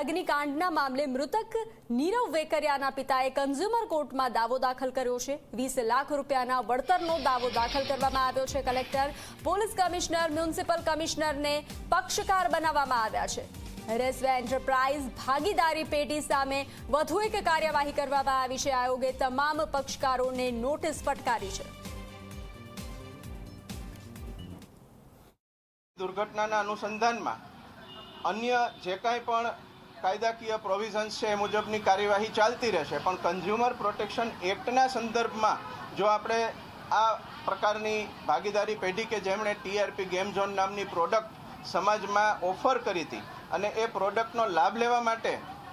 અગ્નિકાંડના મામલે મૃતક નીરવ વેકરિયાના પિતાએ કન્ઝ્યુમર કોર્ટમાં દાવો દાખલ કર્યો છે. વીસ લાખ રૂપિયાના વળતરનો દાવો દાખલ કરવામાં આવ્યો છે. કલેક્ટર, પોલીસ કમિશનર, મ્યુનિસિપલ કમિશનરને પક્ષકાર બનાવવામાં આવ્યા છે. રેસવે એન્ટરપ્રાઇઝ ભાગીદારી પેઢી સામે વધુ એક કાર્યવાહી કરવામાં આવી છે. આયોગે તમામ પક્ષકારોને નોટિસ ફટકારી છે. દુર્ઘટનાના અનુસંધાનમાં અન્ય જે કાંઈ પણ કાયદાકીય પ્રોવિઝન્સ છે એ મુજબની કાર્યવાહી ચાલતી રહેશે. પણ કન્ઝ્યુમર પ્રોટેક્શન એક્ટના સંદર્ભમાં જો આપણે આ પ્રકારની ભાગીદારી પેઢી કે જેમણે ટીઆરપી ગેમ ઝોન નામની પ્રોડક્ટ સમાજમાં ઓફર કરી હતી અને એ પ્રોડક્ટનો લાભ લેવા માટે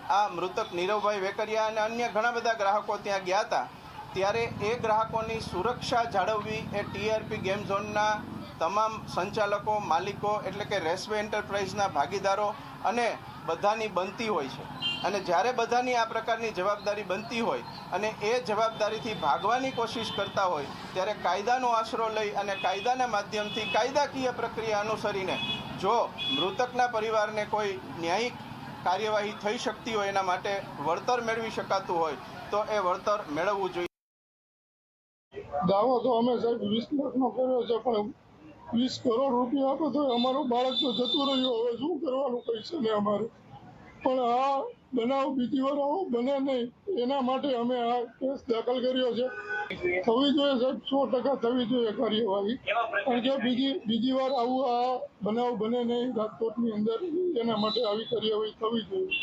આ મૃતક નીરવભાઈ વેકરિયા અને અન્ય ઘણા બધા ગ્રાહકો ત્યાં ગયા હતા, ત્યારે એ ગ્રાહકોની સુરક્ષા જાળવવી એ ટીઆરપી ગેમ ઝોનના તમામ સંચાલકો, માલિકો એટલે કે રેસવે એન્ટરપ્રાઇઝના ભાગીદારો અને બધાની બનતી હોય છે. અને જ્યારે બધાની આ પ્રકારની જવાબદારી બનતી હોય અને એ જવાબદારીથી ભાગવાની કોશિશ કરતા હોય, ત્યારે કાયદાનો આશરો લઈ અને કાયદાના માધ્યમથી કાયદાકીય પ્રક્રિયા અનુસરીને જો મૃતકના પરિવારને કોઈ ન્યાયિક કાર્યવાહી થઈ શકતી હોય, એના માટે વળતર મેળવી શકાતું હોય, તો એ વળતર મેળવવું જોઈએ. દાવો તો અમે સાહેબ વીસ લાખનો કર્યો છે, પણ વીસ કરોડ રૂપિયા આપે તો અમારું બાળક તો જતું રહ્યું. હવે શું કરવાનું પૈસા ને અમારે? પણ આ બનાવ બીજી વાર આવો, બને નહીં. એના માટે અમે આ કેસ દાખલ કર્યો છે. થવી જોઈએ સાહેબ, સો ટકા થવી જોઈએ કાર્યવાહી. કારણ કે બીજી બીજી વાર આવું આ બનાવ બને નહીં રાજકોટની અંદર, એના માટે આવી કાર્યવાહી થવી જોઈએ.